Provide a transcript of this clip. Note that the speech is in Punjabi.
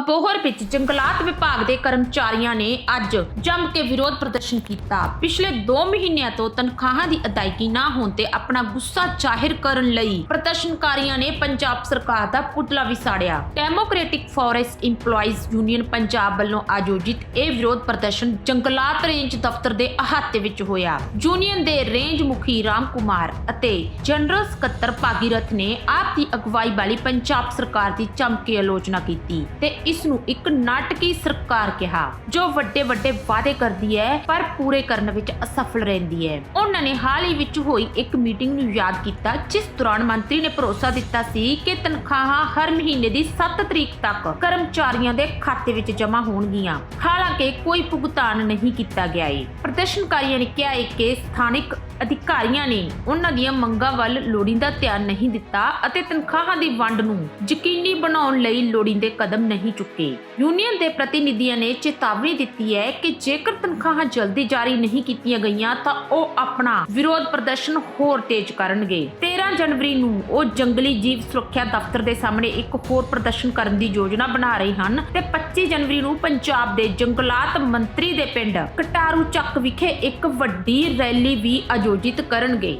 ਅਬੋਹਰ ਵਿੱਚ ਜੰਗਲਾਤ ਵਿਭਾਗ ਦੇ ਕਰਮਚਾਰੀਆਂ ਨੇ ਅੱਜ ਜੰਮ ਕੇ ਵਿਰੋਧ ਪ੍ਰਦਰਸ਼ਨ ਕੀਤਾ। ਪਿਛਲੇ 2 ਮਹੀਨਿਆਂ ਤੋਂ ਤਨਖਾਹਾਂ ਦੀ ਅਦਾਇਗੀ ਨਾ ਹੋਣ ਤੇ ਆਪਣਾ ਗੁੱਸਾ ਜ਼ਾਹਿਰ ਕਰਨ ਲਈ ਪ੍ਰਦਰਸ਼ਨਕਾਰੀਆਂ ਨੇ ਪੰਜਾਬ ਸਰਕਾਰ ਦਾ ਪੁਤਲਾ ਵਿਸਾੜਿਆ। Democratic forest EMPLOYEES union Punjab ਵੱਲੋਂ ਆਯੋਜਿਤ ਇਹ ਵਿਰੋਧ ਪ੍ਰਦਰਸ਼ਨ ਜੰਗਲਾਤ ਰੇਂਜ ਦਫ਼ਤਰ ਦੇ ਅਹਾਤੇ ਵਿੱਚ ਹੋਇਆ। ਯੂਨੀਅਨ ਦੇ ਰੇਂਜ ਮੁਖੀ ਰਾਮ ਕੁਮਾਰ ਅਤੇ ਜਨਰਲ ਸਕੱਤਰ ਭਾਗੀਰਥ ਨੇ ਆਪ ਦੀ ਅਗਵਾਈ ਵਾਲੀ ਪੰਜਾਬ ਸਰਕਾਰ ਦੀ ਚਮਕੀ ਆਲੋਚਨਾ ਕੀਤੀ ਤੇ ਇਸ ਨੂੰ ਇੱਕ ਨਾਟਕੀ ਸਰਕਾਰ ਕਿਹਾ, ਜੋ ਵੱਡੇ ਵੱਡੇ ਵਾਅਦੇ ਕਰਦੀ ਹੈ, ਪਰ ਪੂਰੇ ਕਰਨ ਵਿੱਚ ਅਸਫਲ ਰਹਿੰਦੀ ਹੈ। ਉਹਨਾਂ ਨੇ ਹਾਲ ਹੀ ਵਿੱਚ ਹੋਈ ਇੱਕ ਮੀਟਿੰਗ ਨੂੰ ਯਾਦ ਕੀਤਾ, ਜਿਸ ਦੌਰਾਨ ਮੰਤਰੀ ਨੇ ਭਰੋਸਾ ਦਿੱਤਾ ਸੀ ਕਿ ਤਨਖਾਹਾਂ ਹਰ ਮਹੀਨੇ ਦੀ 7 ਤਰੀਕ ਤੱਕ ਕਰਮਚਾਰੀਆਂ ਦੇ ਖਾਤੇ ਵਿੱਚ ਜਮ੍ਹਾਂ ਹੋਣਗੀਆਂ। ਹਾਲਾਂਕਿ ਕੋਈ ਭੁਗਤਾਨ ਨਹੀਂ ਕੀਤਾ ਗਿਆ ਹੈ ਪ੍ਰਦਰਸ਼ਨਕਾਰੀਆਂ ਨੇ ਕਿਹਾ ਹੈ ਕਿ ਸਥਾਨਿਕ ਅਧਿਕਾਰੀਆਂ ਨੇ ਉਹਨਾਂ ਦੀਆਂ ਮੰਗਾਂ ਵੱਲ ਲੋੜੀਂਦਾ ਧਿਆਨ ਨਹੀਂ ਦਿੱਤਾ ਅਤੇ ਤਨਖਾਹਾਂ ਦੀ ਵੰਡ ਨੂੰ ਯਕੀਨੀ ਬਣਾਉਣ ਲਈ ਲੋੜੀਂਦੇ ਕਦਮ ਨਹੀਂ ਚੁੱਕੇ। ਯੂਨੀਅਨ ਦੇ ਪ੍ਰਤੀਨਿਧੀਆਂ ਨੇ ਚੇਤਾਵਨੀ ਦਿੱਤੀ ਹੈ ਕਿ ਜੇਕਰ ਤਨਖਾਹਾਂ ਜਲਦੀ ਜਾਰੀ ਨਹੀਂ ਕੀਤੀਆਂ ਗਈਆਂ ਤਾਂ ਉਹ ਆਪਣਾ ਵਿਰੋਧ ਪ੍ਰਦਰਸ਼ਨ ਹੋਰ ਤੇਜ਼ ਕਰਨਗੇ। 13 ਜਨਵਰੀ ਨੂੰ ਉਹ ਜੰਗਲੀ ਜੀਵ ਸੁਰੱਖਿਆ ਦਫ਼ਤਰ ਦੇ ਸਾਹਮਣੇ ਇੱਕ ਹੋਰ ਪ੍ਰਦਰਸ਼ਨ ਕਰਨ ਦੀ ਯੋਜਨਾ ਬਣਾ ਰਹੇ ਹਨ ਤੇ 25 ਜਨਵਰੀ ਨੂੰ ਪੰਜਾਬ ਦੇ ਜੰਗਲਾਤ ਮੰਤਰੀ ਦੇ ਪਿੰਡ ਕਟਾਰੂ ਚੱਕ ਵਿਖੇ ਇੱਕ ਵੱਡੀ ਰੈਲੀ ਵੀ ਆਯੋਜਿਤ ਕਰਨਗੇ।